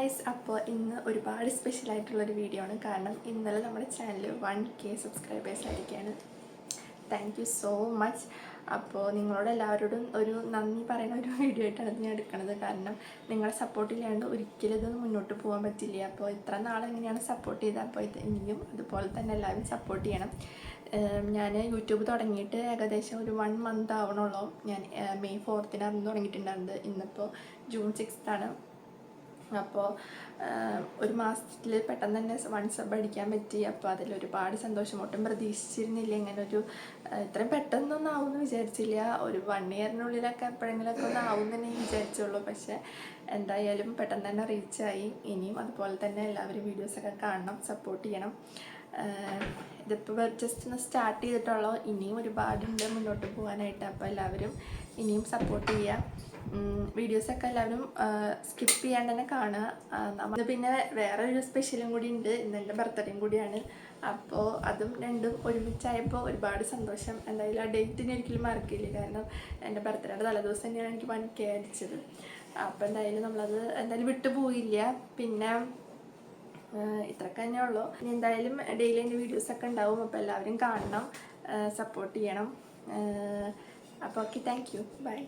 Guys അപ്പോൾ ഇന്ന് ഒരുപാട് സ്പെഷ്യൽ ആയിട്ടുള്ളൊരു വീഡിയോ ആണ്. കാരണം ഇന്നലെ നമ്മുടെ ചാനൽ വൺ കെ സബ്സ്ക്രൈബേഴ്സ് ആയിരിക്കുകയാണ്. താങ്ക് യു സോ മച്ച് അപ്പോൾ നിങ്ങളോട് എല്ലാവരോടും ഒരു നന്ദി പറയുന്ന ഒരു വീഡിയോ ആയിട്ടാണ് ഞാൻ എടുക്കുന്നത്. കാരണം നിങ്ങളെ സപ്പോർട്ട് ഇല്ലാണ്ട് ഒരിക്കലും ഇത് മുന്നോട്ട് പോകാൻ പറ്റില്ല. അപ്പോൾ ഇത്ര നാളെങ്ങനെയാണ് സപ്പോർട്ട് ചെയ്തത്? അപ്പോൾ ഇത് ഇനിയും അതുപോലെ തന്നെ എല്ലാവരും സപ്പോർട്ട് ചെയ്യണം. ഞാൻ യൂട്യൂബ് തുടങ്ങിയിട്ട് ഏകദേശം ഒരു വൺ മന്ത് ആവണുള്ളൂ. ഞാൻ മെയ് ഫോർത്തിനാണ് തുടങ്ങിയിട്ടുണ്ടായിരുന്നത്. ഇന്നിപ്പോൾ ജൂൺ സിക്സ്ത് ആണ്. അപ്പോൾ ഒരു മാസത്തിൽ പെട്ടെന്ന് തന്നെ വൺ സബ് അടിക്കാൻ പറ്റി. അപ്പോൾ അതിൽ ഒരുപാട് സന്തോഷം ഒട്ടും പ്രതീക്ഷിച്ചിരുന്നില്ല. ഇങ്ങനെ ഒരു ഇത്രയും പെട്ടെന്നൊന്നും ആവുമെന്ന് വിചാരിച്ചില്ല. ഒരു വൺ ഇയറിനുള്ളിലൊക്കെ എപ്പോഴെങ്കിലുമൊക്കെ ഒന്ന് ആവും തന്നെ വിചാരിച്ചുള്ളൂ. പക്ഷേ എന്തായാലും പെട്ടെന്ന് തന്നെ റീച്ചായി ഇനിയും അതുപോലെ തന്നെ എല്ലാവരും വീഡിയോസൊക്കെ കാണണം സപ്പോർട്ട് ചെയ്യണം. ഇതിപ്പോൾ ജസ്റ്റ് ഒന്ന് സ്റ്റാർട്ട് ചെയ്തിട്ടുള്ളൂ. ഇനിയും ഒരുപാടുണ്ട് മുന്നോട്ട് പോകാനായിട്ട്. അപ്പോൾ എല്ലാവരും ഇനിയും സപ്പോർട്ട് ചെയ്യുക. വീഡിയോസൊക്കെ എല്ലാവരും സ്കിപ്പ് ചെയ്യാണ്ട് തന്നെ കാണുക. പിന്നെ വേറെ ഒരു സ്പെഷ്യലും കൂടി ഉണ്ട്. ഇന്നെന്റെ ബർത്ത്ഡേയും കൂടിയാണ്. അപ്പോൾ അതും രണ്ടും ഒരുമിച്ചായപ്പോൾ ഒരുപാട് സന്തോഷം. എന്തായാലും ആ ഡേറ്റിനെ ഒരിക്കലും മറക്കില്ല. കാരണം എന്റെ ബർത്ത്ഡേയുടെ തലേദിവസം തന്നെയാണ് എനിക്ക് വൺ അടിച്ചത് അപ്പോൾ എന്തായാലും നമ്മളത് എന്തായാലും വിട്ടു പോയില്ല. പിന്നെ ഇത്രയൊക്കെ തന്നെ ഉള്ളൂ. ഇനി എന്തായാലും ഡെയിലി എന്റെ വീഡിയോസൊക്കെ ഉണ്ടാവും. അപ്പോൾ എല്ലാവരും കാണണം. സപ്പോർട്ട് ചെയ്യണം. അപ്പോൾ ഓക്കെ താങ്ക് യു ബൈ